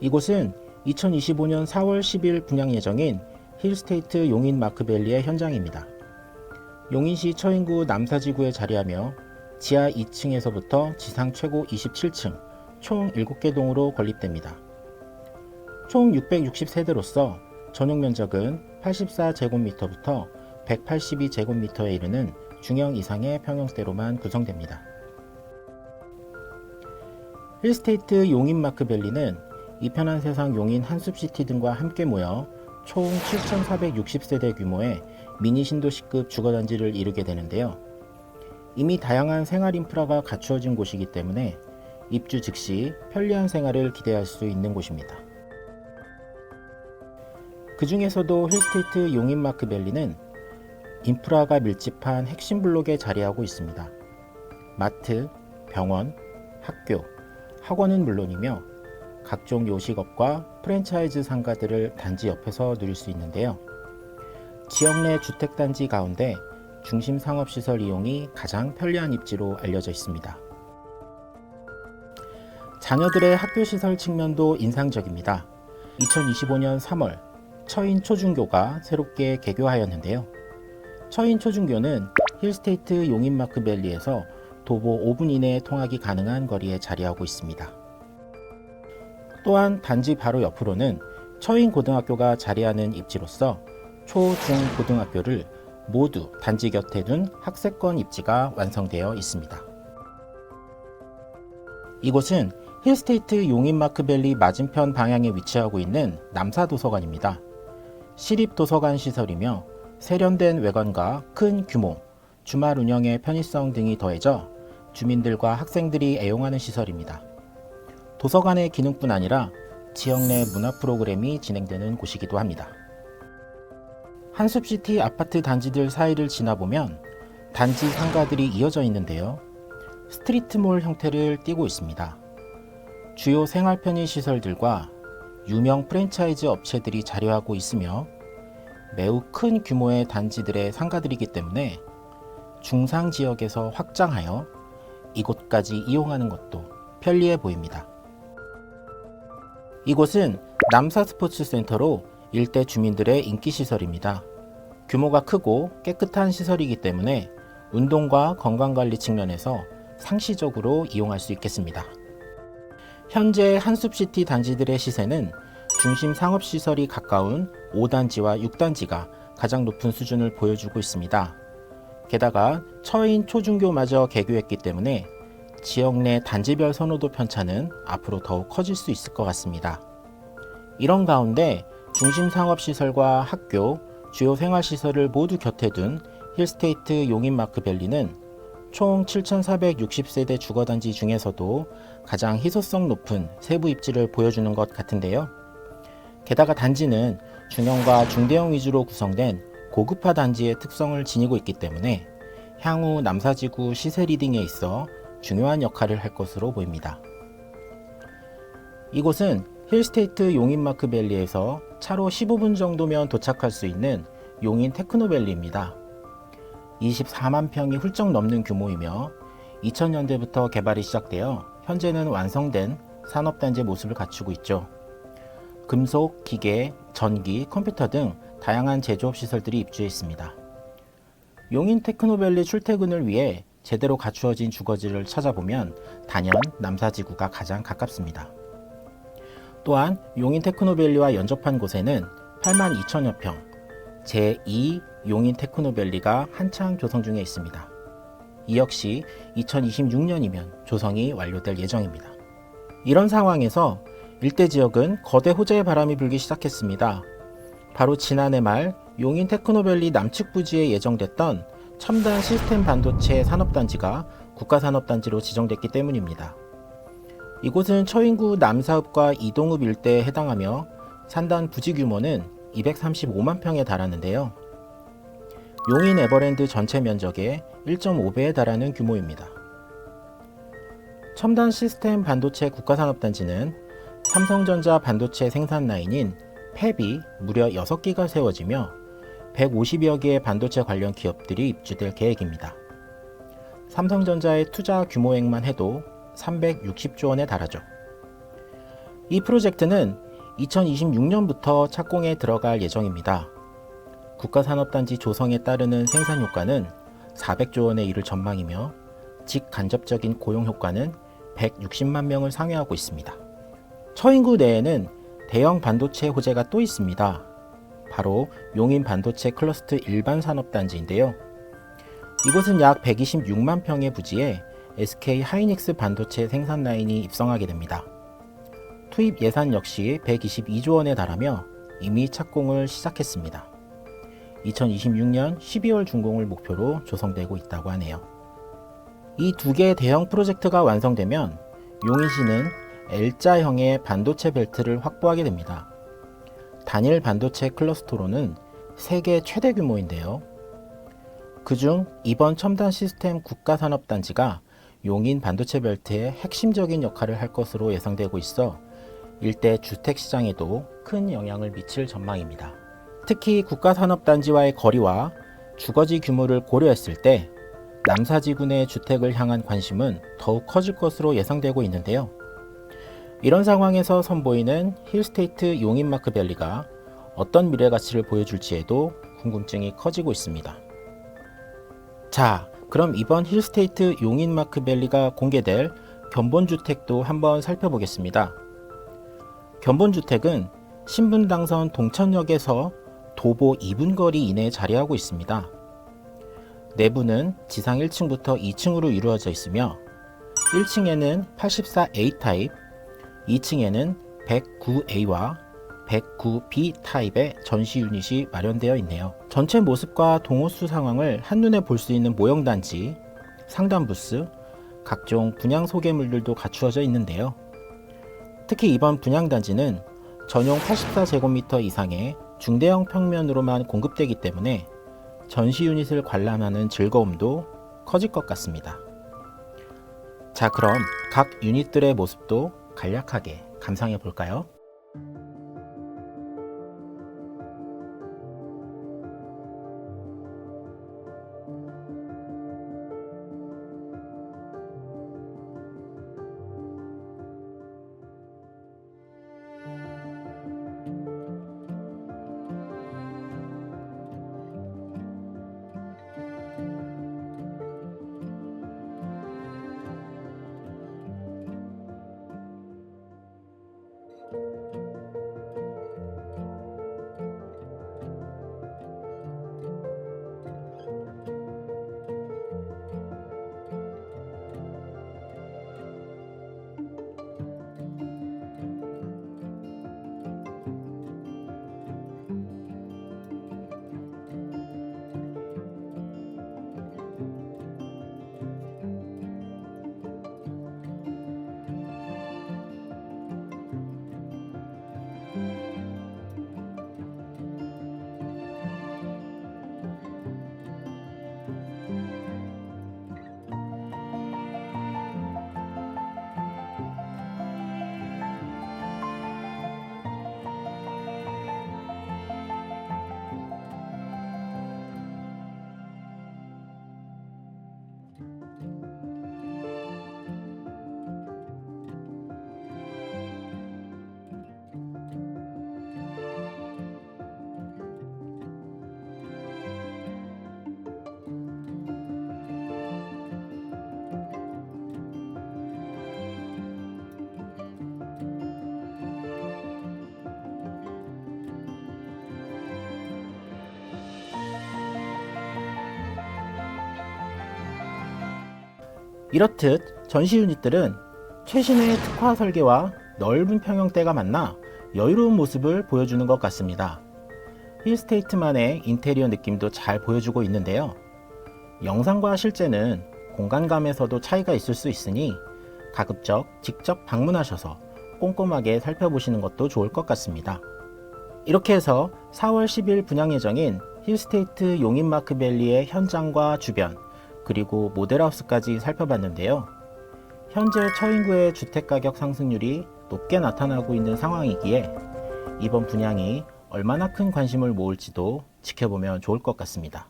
이곳은 2025년 4월 10일 분양 예정인 힐스테이트 용인 마크밸리의 현장입니다. 용인시 처인구 남사지구에 자리하며 지하 2층에서부터 지상 최고 27층 총 7개 동으로 건립됩니다. 총 660세대로서 전용 면적은 84제곱미터부터 182제곱미터에 이르는 중형 이상의 평형대로만 구성됩니다. 힐스테이트 용인 마크밸리는 이 편한 세상 용인 한숲시티 등과 함께 모여 총 7,460세대 규모의 미니 신도시급 주거단지를 이루게 되는데요. 이미 다양한 생활 인프라가 갖추어진 곳이기 때문에 입주 즉시 편리한 생활을 기대할 수 있는 곳입니다. 그 중에서도 힐스테이트 용인 마크밸리는 인프라가 밀집한 핵심 블록에 자리하고 있습니다. 마트, 병원, 학교, 학원은 물론이며 각종 요식업과 프랜차이즈 상가들을 단지 옆에서 누릴 수 있는데요. 지역 내 주택단지 가운데 중심 상업시설 이용이 가장 편리한 입지로 알려져 있습니다. 자녀들의 학교시설 측면도 인상적입니다. 2025년 3월 처인 초중교가 새롭게 개교하였는데요. 처인 초중교는 힐스테이트 용인마크 밸리에서 도보 5분 이내에 통학이 가능한 거리에 자리하고 있습니다. 또한 단지 바로 옆으로는 처인 고등학교가 자리하는 입지로서 초, 중, 고등학교를 모두 단지 곁에 둔 학세권 입지가 완성되어 있습니다. 이곳은 힐스테이트 용인마크밸리 맞은편 방향에 위치하고 있는 남사도서관입니다. 시립도서관 시설이며 세련된 외관과 큰 규모, 주말 운영의 편의성 등이 더해져 주민들과 학생들이 애용하는 시설입니다. 도서관의 기능뿐 아니라 지역 내 문화 프로그램이 진행되는 곳이기도 합니다. 한숲시티 아파트 단지들 사이를 지나보면 단지 상가들이 이어져 있는데요. 스트리트몰 형태를 띠고 있습니다. 주요 생활 편의 시설들과 유명 프랜차이즈 업체들이 자리하고 있으며 매우 큰 규모의 단지들의 상가들이기 때문에 중상 지역에서 확장하여 이곳까지 이용하는 것도 편리해 보입니다. 이곳은 남사 스포츠 센터로 일대 주민들의 인기 시설입니다. 규모가 크고 깨끗한 시설이기 때문에 운동과 건강관리 측면에서 상시적으로 이용할 수 있겠습니다. 현재 한숲시티 단지들의 시세는 중심 상업시설이 가까운 5단지와 6단지가 가장 높은 수준을 보여주고 있습니다. 게다가 처인 초중교마저 개교했기 때문에 지역 내 단지별 선호도 편차는 앞으로 더욱 커질 수 있을 것 같습니다. 이런 가운데 중심 상업시설과 학교, 주요 생활시설을 모두 곁에 둔 힐스테이트 용인마크 밸리는 총 7,460세대 주거단지 중에서도 가장 희소성 높은 세부 입지를 보여주는 것 같은데요. 게다가 단지는 중형과 중대형 위주로 구성된 고급화 단지의 특성을 지니고 있기 때문에 향후 남사지구 시세 리딩에 있어 중요한 역할을 할 것으로 보입니다. 이곳은 힐스테이트 용인마크 밸리에서 차로 15분 정도면 도착할 수 있는 용인 테크노밸리입니다. 24만 평이 훌쩍 넘는 규모이며 2000년대부터 개발이 시작되어 현재는 완성된 산업단지의 모습을 갖추고 있죠. 금속, 기계, 전기, 컴퓨터 등 다양한 제조업 시설들이 입주해 있습니다. 용인 테크노밸리 출퇴근을 위해 제대로 갖추어진 주거지를 찾아보면 단연 남사지구가 가장 가깝습니다. 또한 용인 테크노밸리와 연접한 곳에는 8만 2천여 평, 제2 용인 테크노밸리가 한창 조성 중에 있습니다. 이 역시 2026년이면 조성이 완료될 예정입니다. 이런 상황에서 일대 지역은 거대 호재의 바람이 불기 시작했습니다. 바로 지난해 말 용인 테크노밸리 남측 부지에 예정됐던 첨단 시스템 반도체 산업단지가 국가산업단지로 지정됐기 때문입니다. 이곳은 처인구 남사읍과 이동읍 일대에 해당하며 산단 부지 규모는 235만 평에 달하는데요. 용인 에버랜드 전체 면적의 1.5배에 달하는 규모입니다. 첨단 시스템 반도체 국가산업단지는 삼성전자 반도체 생산 라인인 팹이 무려 6기가 세워지며 150여 개의 반도체 관련 기업들이 입주될 계획입니다. 삼성전자의 투자 규모액만 해도 360조 원에 달하죠. 이 프로젝트는 2026년부터 착공에 들어갈 예정입니다. 국가산업단지 조성에 따르는 생산 효과는 400조 원에 이를 전망이며 직간접적인 고용 효과는 160만 명을 상회하고 있습니다. 처인구 내에는 대형 반도체 호재가 또 있습니다. 바로 용인 반도체 클러스터 일반 산업단지인데요. 이곳은 약 126만 평의 부지에 SK 하이닉스 반도체 생산 라인이 입성하게 됩니다. 투입 예산 역시 122조 원에 달하며 이미 착공을 시작했습니다. 2026년 12월 준공을 목표로 조성되고 있다고 하네요. 이 두 개의 대형 프로젝트가 완성되면 용인시는 L자형의 반도체 벨트를 확보하게 됩니다. 단일 반도체 클러스터로는 세계 최대 규모인데요. 그중 이번 첨단 시스템 국가산업단지가 용인 반도체 벨트의 핵심적인 역할을 할 것으로 예상되고 있어 일대 주택 시장에도 큰 영향을 미칠 전망입니다. 특히 국가산업단지와의 거리와 주거지 규모를 고려했을 때 남사지군의 주택을 향한 관심은 더욱 커질 것으로 예상되고 있는데요. 이런 상황에서 선보이는 힐스테이트 용인마크 밸리가 어떤 미래 가치를 보여줄지에도 궁금증이 커지고 있습니다. 자, 그럼 이번 힐스테이트 용인마크 밸리가 공개될 견본주택도 한번 살펴보겠습니다. 견본주택은 신분 당선 동천역에서 도보 2분 거리 이내에 자리하고 있습니다. 내부는 지상 1층부터 2층으로 이루어져 있으며 1층에는 84A 타입, 2층에는 109A와 109B 타입의 전시 유닛이 마련되어 있네요. 전체 모습과 동호수 상황을 한눈에 볼 수 있는 모형단지, 상담 부스, 각종 분양 소개물들도 갖추어져 있는데요. 특히 이번 분양단지는 전용 84제곱미터 이상의 중대형 평면으로만 공급되기 때문에 전시 유닛을 관람하는 즐거움도 커질 것 같습니다. 자, 그럼 각 유닛들의 모습도 간략하게 감상해 볼까요? 이렇듯 전시 유닛들은 최신의 특화 설계와 넓은 평형대가 만나 여유로운 모습을 보여주는 것 같습니다. 힐스테이트만의 인테리어 느낌도 잘 보여주고 있는데요. 영상과 실제는 공간감에서도 차이가 있을 수 있으니 가급적 직접 방문하셔서 꼼꼼하게 살펴보시는 것도 좋을 것 같습니다. 이렇게 해서 4월 10일 분양 예정인 힐스테이트 용인마크밸리의 현장과 주변 그리고 모델하우스까지 살펴봤는데요. 현재 처인구의 주택가격 상승률이 높게 나타나고 있는 상황이기에 이번 분양이 얼마나 큰 관심을 모을지도 지켜보면 좋을 것 같습니다.